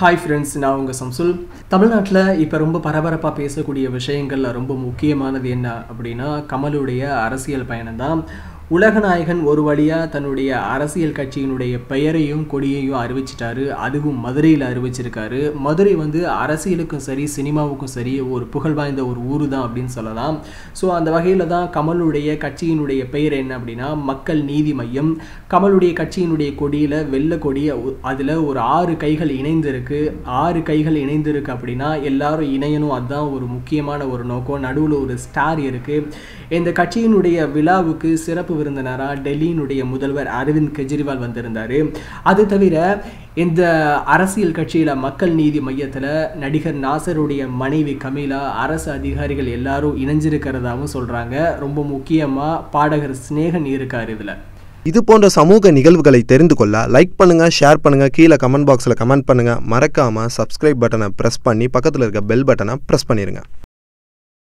Hi friends நான் உங்கள் சம்சுல். தமிழ்நாட்டில் இப்போ ரொம்ப பரபரப்பாக பேசக்கூடிய விஷயங்கள்ல ரொம்ப முக்கியமானது என்ன அப்படின்னா கமலுடைய அரசியல் பயணம் தான் உலகநாயகன் ஒரு வழியாக தன்னுடைய அரசியல் கட்சியினுடைய பெயரையும் கொடியையும் அறிவிச்சிட்டாரு. அதுவும் மதுரையில் அறிவிச்சிருக்காரு. மதுரை வந்து அரசியலுக்கும் சரி சினிமாவுக்கும் சரி ஒரு புகழ் வாய்ந்த ஒரு ஊர் தான் அப்படின்னு சொல்லலாம். ஸோ அந்த வகையில் தான் கமலுடைய கட்சியினுடைய பெயர் என்ன அப்படின்னா மக்கள் நீதி மையம். கமலுடைய கட்சியினுடைய கொடியில் வெள்ளை கொடி அதில் ஒரு ஆறு கைகள் இணைந்திருக்கு. ஆறு கைகள் இணைந்திருக்கு அப்படின்னா எல்லாரும் இணையணும். அதுதான் ஒரு முக்கியமான ஒரு நோக்கம். நடுவில் ஒரு ஸ்டார் இருக்குது இந்த கட்சியினுடைய விழாவுக்கு சிறப்பு விருந்தினராக டெல்லியினுடைய முதல்வர் அரவிந்த் கெஜ்ரிவால் வந்திருந்தார். அது தவிர இந்த அரசியல் கட்சியில் மக்கள் நீதி மையத்தில் நடிகர் நாசருடைய மனைவி கமீலா அரசு அதிகாரிகள் எல்லாரும் இணைஞ்சிருக்கிறதாவும் சொல்கிறாங்க ரொம்ப முக்கியமாக பாடகர் ஸ்னேகன் இருக்கார் இதில். இது போன்ற சமூக நிகழ்வுகளை தெரிந்து கொள்ள லைக் பண்ணுங்க ஷேர் பண்ணுங்க கீழே கமெண்ட் பாக்ஸில் கமெண்ட் பண்ணுங்க. மறக்காம சப்ஸ்கிரைப் பட்டனை ப்ரெஸ் பண்ணி பக்கத்தில் இருக்க பெல் பட்டனை ப்ரெஸ் பண்ணிடுங்க